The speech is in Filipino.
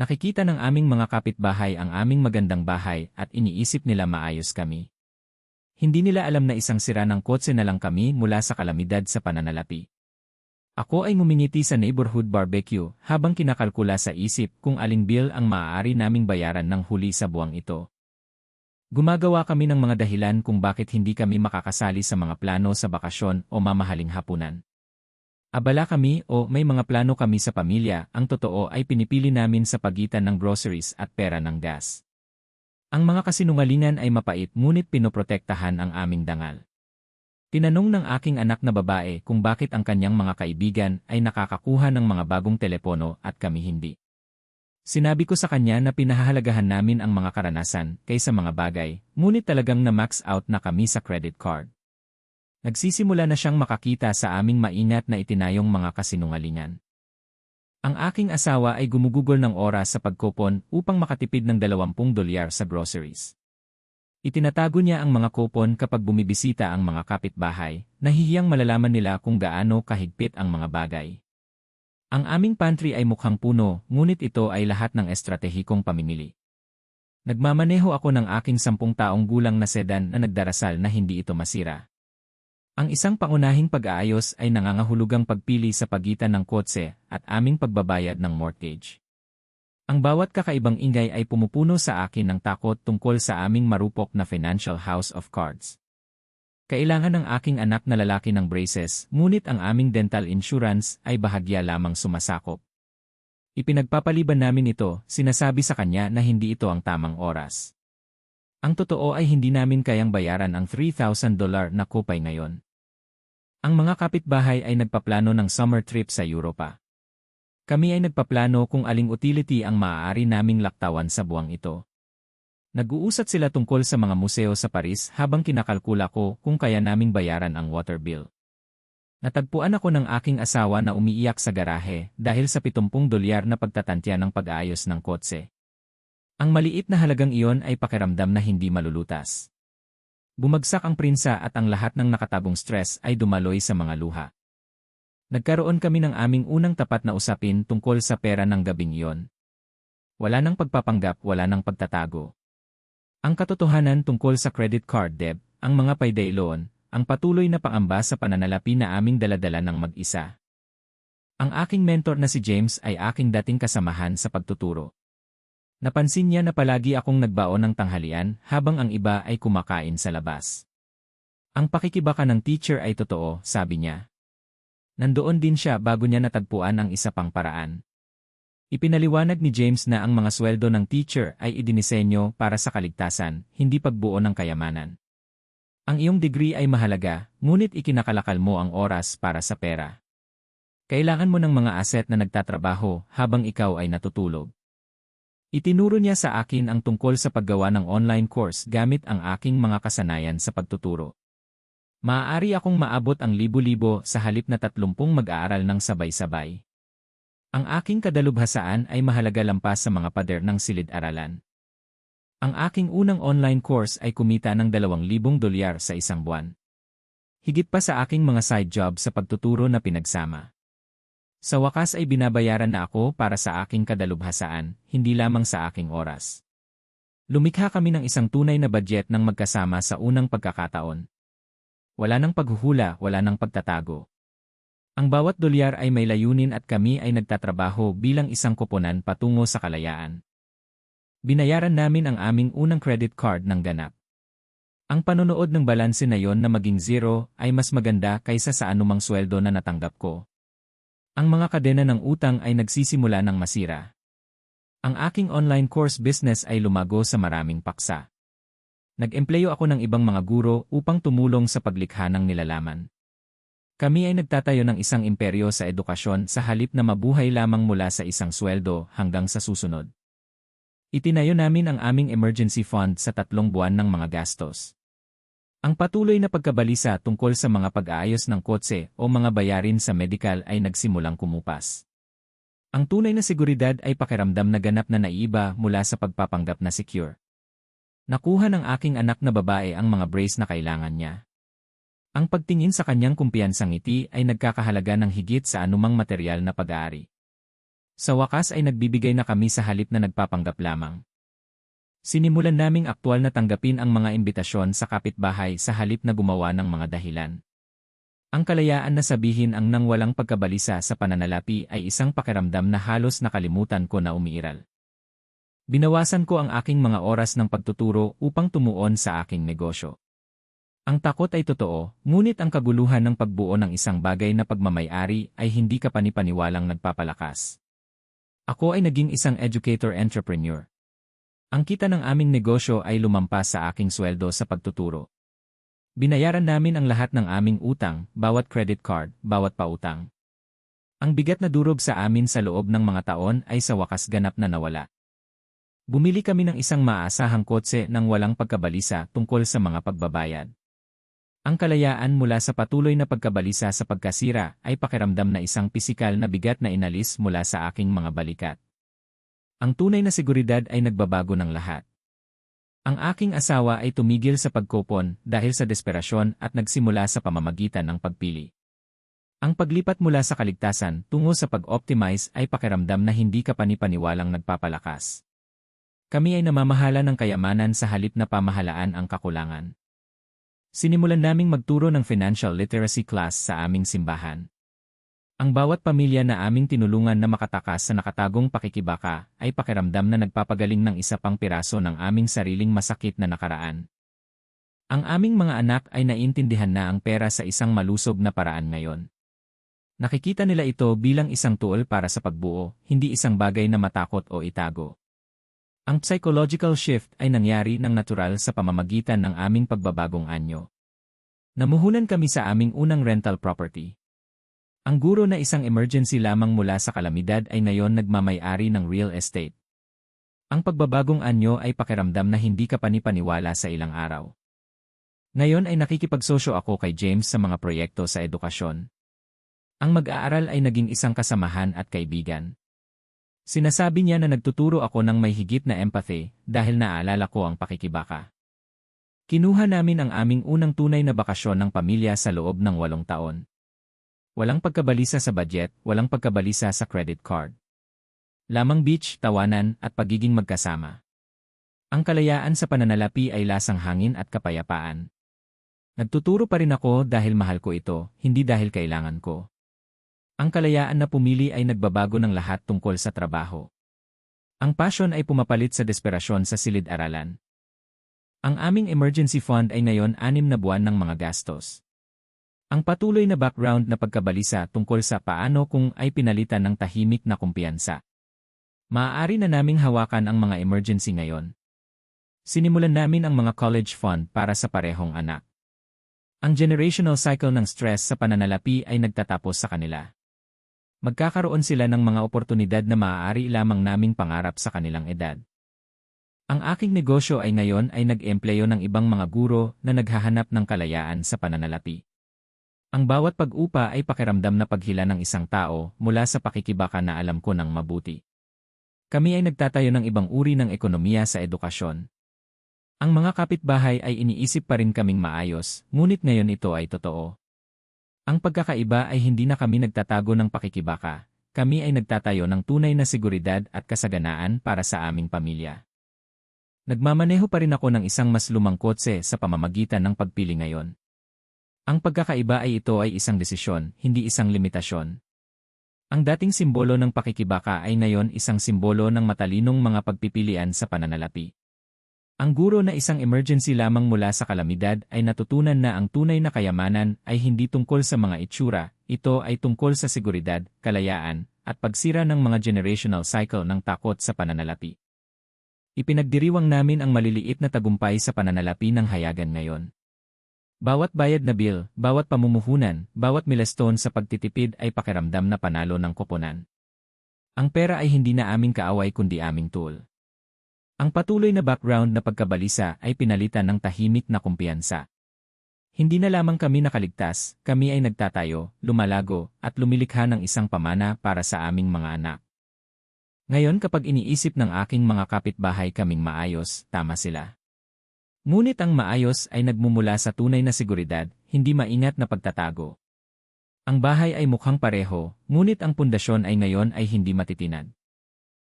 Nakikita ng aming mga kapitbahay ang aming magandang bahay at iniisip nila maayos kami. Hindi nila alam na isang sira ng kotse na lang kami mula sa kalamidad sa pananalapi. Ako ay ngumingiti sa neighborhood barbecue habang kinakalkula sa isip kung aling bill ang maaari naming bayaran ng huli sa buwang ito. Gumagawa kami ng mga dahilan kung bakit hindi kami makakasali sa mga plano sa bakasyon o mamahaling hapunan. Abala kami o may mga plano kami sa pamilya, ang totoo ay pinipili namin sa pagitan ng groceries at pera ng gas. Ang mga kasinungalingan ay mapait ngunit pinoprotektahan ang aming dangal. Tinanong ng aking anak na babae kung bakit ang kanyang mga kaibigan ay nakakakuha ng mga bagong telepono at kami hindi. Sinabi ko sa kanya na pinahahalagahan namin ang mga karanasan kaysa mga bagay, ngunit talagang na-max out na kami sa credit card. Nagsisimula na siyang makakita sa aming maingat na itinayong mga kasinungalingan. Ang aking asawa ay gumugugol ng oras sa pagkupon upang makatipid ng 20 dolyar sa groceries. Itinatago niya ang mga kupon kapag bumibisita ang mga kapitbahay, nahihiyang malalaman nila kung gaano kahigpit ang mga bagay. Ang aming pantry ay mukhang puno, ngunit ito ay lahat ng estratehikong pamimili. Nagmamaneho ako ng aking sampung taong gulang na sedan na nagdarasal na hindi ito masira. Ang isang pangunahing pag-aayos ay nangangahulugang pagpili sa pagitan ng kotse at aming pagbabayad ng mortgage. Ang bawat kakaibang ingay ay pumupuno sa akin ng takot tungkol sa aming marupok na financial house of cards. Kailangan ng aking anak na lalaki ng braces, ngunit ang aming dental insurance ay bahagya lamang sumasakop. Ipinagpapaliban namin ito, sinasabi sa kanya na hindi ito ang tamang oras. Ang totoo ay hindi namin kayang bayaran ang $3,000 na kupay ngayon. Ang mga kapitbahay ay nagpaplano ng summer trip sa Europa. Kami ay nagpaplano kung aling utility ang maaari naming laktawan sa buwang ito. Nag-uusat sila tungkol sa mga museo sa Paris habang kinakalkula ko kung kaya naming bayaran ang water bill. Natagpuan ako ng aking asawa na umiiyak sa garahe dahil sa 70 dolyar na pagtatantya ng pag-aayos ng kotse. Ang maliit na halagang iyon ay pakiramdam na hindi malulutas. Bumagsak ang prinsa at ang lahat ng nakatabong stress ay dumaloy sa mga luha. Nagkaroon kami ng aming unang tapat na usapin tungkol sa pera ng gabing iyon. Wala nang pagpapanggap, wala nang pagtatago. Ang katotohanan tungkol sa credit card debt, ang mga payday loan, ang patuloy na pangamba sa pananalapi na aming daladala ng mag-isa. Ang aking mentor na si James ay aking dating kasamahan sa pagtuturo. Napansin niya na palagi akong nagbaon ng tanghalian habang ang iba ay kumakain sa labas. Ang pakikibaka ng teacher ay totoo, sabi niya. Nandoon din siya bago niya natagpuan ang isa pang paraan. Ipinaliwanag ni James na ang mga sweldo ng teacher ay idinisenyo para sa kaligtasan, hindi pagbuo ng kayamanan. Ang iyong degree ay mahalaga, ngunit ikinakalakal mo ang oras para sa pera. Kailangan mo ng mga asset na nagtatrabaho habang ikaw ay natutulog. Itinuro niya sa akin ang tungkol sa paggawa ng online course gamit ang aking mga kasanayan sa pagtuturo. Maaari akong maabot ang libo-libo sa halip na tatlumpung mag-aaral ng sabay-sabay. Ang aking kadalubhasaan ay mahalaga lampas sa mga pader ng silid-aralan. Ang aking unang online course ay kumita ng 2,000 dolyar sa isang buwan. Higit pa sa aking mga side job sa pagtuturo na pinagsama. Sa wakas ay binabayaran na ako para sa aking kadalubhasaan, hindi lamang sa aking oras. Lumikha kami ng isang tunay na budget ng magkasama sa unang pagkakataon. Wala nang paghuhula, wala nang pagtatago. Ang bawat dolyar ay may layunin at kami ay nagtatrabaho bilang isang koponan patungo sa kalayaan. Binayaran namin ang aming unang credit card ng ganap. Ang panonood ng balanse na yon na maging zero ay mas maganda kaysa sa anumang sweldo na natanggap ko. Ang mga kadena ng utang ay nagsisimula ng masira. Ang aking online course business ay lumago sa maraming paksa. Nag-empleyo ako ng ibang mga guro upang tumulong sa paglikha ng nilalaman. Kami ay nagtatayo ng isang imperyo sa edukasyon sa halip na mabuhay lamang mula sa isang sweldo hanggang sa susunod. Itinayo namin ang aming emergency fund sa tatlong buwan ng mga gastos. Ang patuloy na pagkabalisa tungkol sa mga pag-aayos ng kotse o mga bayarin sa medical ay nagsimulang kumupas. Ang tunay na seguridad ay pakiramdam na ganap na naiiba mula sa pagpapanggap na secure. Nakuha ng aking anak na babae ang mga brace na kailangan niya. Ang pagtingin sa kanyang kumpiyansang ngiti ay nagkakahalaga ng higit sa anumang material na pag-aari. Sa wakas ay nagbibigay na kami sa halip na nagpapanggap lamang. Sinimulan naming aktwal na tanggapin ang mga imbitasyon sa kapitbahay sa halip na gumawa ng mga dahilan. Ang kalayaan na sabihin ang nang walang pagkabalisa sa pananalapi ay isang pakiramdam na halos nakalimutan ko na umiiral. Binawasan ko ang aking mga oras ng pagtuturo upang tumuon sa aking negosyo. Ang takot ay totoo, ngunit ang kaguluhan ng pagbuo ng isang bagay na pagmamayari ay hindi ka panipaniwalang nagpapalakas. Ako ay naging isang educator-entrepreneur. Ang kita ng aming negosyo ay lumampas sa aking sweldo sa pagtuturo. Binayaran namin ang lahat ng aming utang, bawat credit card, bawat pautang. Ang bigat na durog sa amin sa loob ng mga taon ay sa wakas ganap na nawala. Bumili kami ng isang maasahang kotse nang walang pagkabalisa tungkol sa mga pagbabayad. Ang kalayaan mula sa patuloy na pagkabalisa sa pagkasira ay pakiramdam na isang pisikal na bigat na inalis mula sa aking mga balikat. Ang tunay na seguridad ay nagbabago ng lahat. Ang aking asawa ay tumigil sa pagkopon dahil sa desperasyon at nagsimula sa pamamagitan ng pagpili. Ang paglipat mula sa kaligtasan tungo sa pag-optimize ay pakiramdam na hindi ka panipaniwalang nagpapalakas. Kami ay namamahala ng kayamanan sa halip na pamahalaan ang kakulangan. Sinimulan naming magturo ng financial literacy class sa aming simbahan. Ang bawat pamilya na aming tinulungan na makatakas sa nakatagong pakikibaka ay pakiramdam na nagpapagaling ng isa pang piraso ng aming sariling masakit na nakaraan. Ang aming mga anak ay naintindihan na ang pera sa isang malusog na paraan ngayon. Nakikita nila ito bilang isang tool para sa pagbuo, hindi isang bagay na matakot o itago. Ang psychological shift ay nangyari ng natural sa pamamagitan ng aming pagbabagong anyo. Namuhunan kami sa aming unang rental property. Ang guro na isang emergency lamang mula sa kalamidad ay ngayon nagmamayari ng real estate. Ang pagbabagong anyo ay pakiramdam na hindi ka panipaniwala sa ilang araw. Ngayon ay nakikipagsosyo ako kay James sa mga proyekto sa edukasyon. Ang mag-aaral ay naging isang kasamahan at kaibigan. Sinasabi niya na nagtuturo ako ng may higit na empathy dahil naaalala ko ang pakikibaka. Kinuha namin ang aming unang tunay na bakasyon ng pamilya sa loob ng walong taon. Walang pagkabalisa sa budget, walang pagkabalisa sa credit card. Lamang beach, tawanan, at pagiging magkasama. Ang kalayaan sa pananalapi ay lasang hangin at kapayapaan. Nagtuturo pa rin ako dahil mahal ko ito, hindi dahil kailangan ko. Ang kalayaan na pumili ay nagbabago ng lahat tungkol sa trabaho. Ang passion ay pumapalit sa desperasyon sa silid-aralan. Ang aming emergency fund ay ngayon anim na buwan ng mga gastos. Ang patuloy na background na pagkabalisa tungkol sa paano kung ay pinalitan ng tahimik na kumpiyansa. Maaari na naming hawakan ang mga emergency ngayon. Sinimulan namin ang mga college fund para sa parehong anak. Ang generational cycle ng stress sa pananalapi ay nagtatapos sa kanila. Magkakaroon sila ng mga oportunidad na maaari lamang naming pangarap sa kanilang edad. Ang aking negosyo ay ngayon ay nag-empleyo ng ibang mga guro na naghahanap ng kalayaan sa pananalapi. Ang bawat pag-upa ay pakiramdam na paghila ng isang tao mula sa pakikibaka na alam ko ng mabuti. Kami ay nagtatayo ng ibang uri ng ekonomiya sa edukasyon. Ang mga kapitbahay ay iniisip pa rin kaming maayos, ngunit ngayon ito ay totoo. Ang pagkakaiba ay hindi na kami nagtatago ng pakikibaka, kami ay nagtatayo ng tunay na seguridad at kasaganaan para sa aming pamilya. Nagmamaneho pa rin ako ng isang mas lumang kotse sa pamamagitan ng pagpili ngayon. Ang pagkakaiba ay ito ay isang desisyon, hindi isang limitasyon. Ang dating simbolo ng pakikibaka ay ngayon isang simbolo ng matalinong mga pagpipilian sa pananalapi. Ang guro na isang emergency lamang mula sa kalamidad ay natutunan na ang tunay na kayamanan ay hindi tungkol sa mga itsura, ito ay tungkol sa seguridad, kalayaan, at pagsira ng mga generational cycle ng takot sa pananalapi. Ipinagdiriwang namin ang maliliit na tagumpay sa pananalapi ng hayagan ngayon. Bawat bayad na bill, bawat pamumuhunan, bawat milestone sa pagtitipid ay pakiramdam na panalo ng koponan. Ang pera ay hindi na aming kaaway kundi aming tool. Ang patuloy na background na pagkabalisa ay pinalitan ng tahimik na kumpiyansa. Hindi na lamang kami nakaligtas, kami ay nagtatayo, lumalago, at lumilikha ng isang pamana para sa aming mga anak. Ngayon kapag iniisip ng aking mga kapitbahay kaming maayos, tama sila. Ngunit ang maayos ay nagmumula sa tunay na seguridad, hindi maingat na pagtatago. Ang bahay ay mukhang pareho, ngunit ang pundasyon ay ngayon ay hindi matitinad.